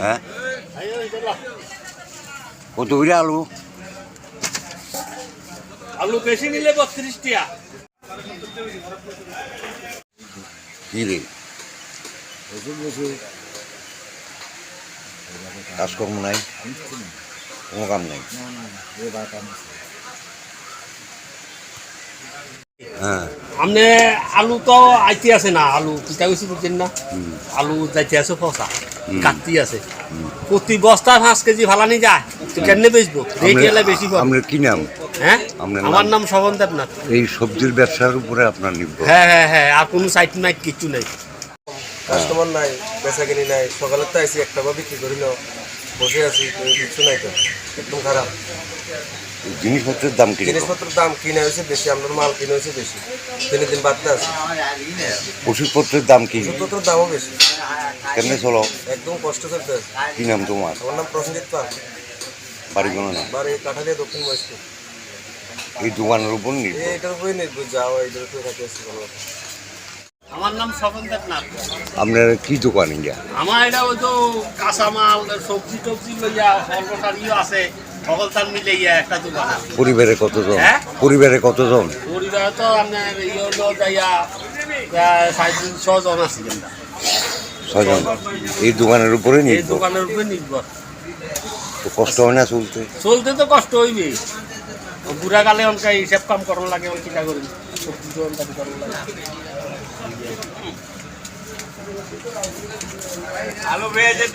হ্যাঁ কত করে আলু? আলু বেশি নিলে বত্রিশ টিয়া। কি রে? কাজকর্ম নাই? কোনো কাম নাই? হ্যাঁ। আপনি আলু তো আইতে আছে না আলু পিতা গেছি বুঝছেন না। আলু যাইতে আছে ফসা। কাটতি আছে। প্রতি বস্তা পাঁচ কেজি ফালানি যায়। কেমনে কেন বেচবো রেট এলে বেশি পাবো আপনার কি নাম? হ্যাঁ? আমার নাম শবন দেবনাথ। এই সবজির ব্যবসার উপরে আপনার নির্ভর। হ্যাঁ হ্যাঁ হ্যাঁ আর কোনো সাইট নাই কিছু নাই। কাস্টমার নাই বেচা কিনি নাই। সকালে তো আইসি একটা বা বিক্রি করি না বসে আছি কিছু নাই তো একদম খারাপ। জিনিসপত্রের দাম কীরকম জিনিসপত্রের দাম কিনে হয়েছে বেশি আপনার মাল কিনে হয়েছে বেশি। দিনে দিন বাড়তে আছে। ওষুধপত্রের দাম কি? ওষুধপত্রের দামও বেশি। কেমনে চলো? একদম কষ্ট চলতে আছে। কি নাম তোমার? আমার নাম প্রসেনজিৎ পাল। বাড়ি কোনো নাম? বাড়ি কাঠালিয়া দক্ষিণ মহেশপুর। এই দোকানের উপর নির্ভর। এটার উপরে নির্ভর যাও এইটার উপরে থাকে আছে কোনো কথা। আমার নাম দেবনাথ। আপনার কি দোকান ইয়া আমার এটা ওই তো কাঁচামাল সবজি টবজি লইয়া ফলটার ইয়ে আছে সকল তার মিলে ইয়া একটা দোকান পরিবারে কতজন? হ্যাঁ? পরিবারে কতজন? পরিবারে তো আপনার ইয়ে হলো যাইয়া সাড়ে তিনশো জন আছে আমরা। ছজন? এই দোকানের উপরে এই নির্ভর? দোকানের উপরে নির্ভর। তো কষ্ট হয় না চলতে? চলতে তো কষ্ট হইবে বুড়া কালে অনকা হিসাব কাম করার লাগে অন কিনা করি? সবজি অনকা করার লাগে। আলু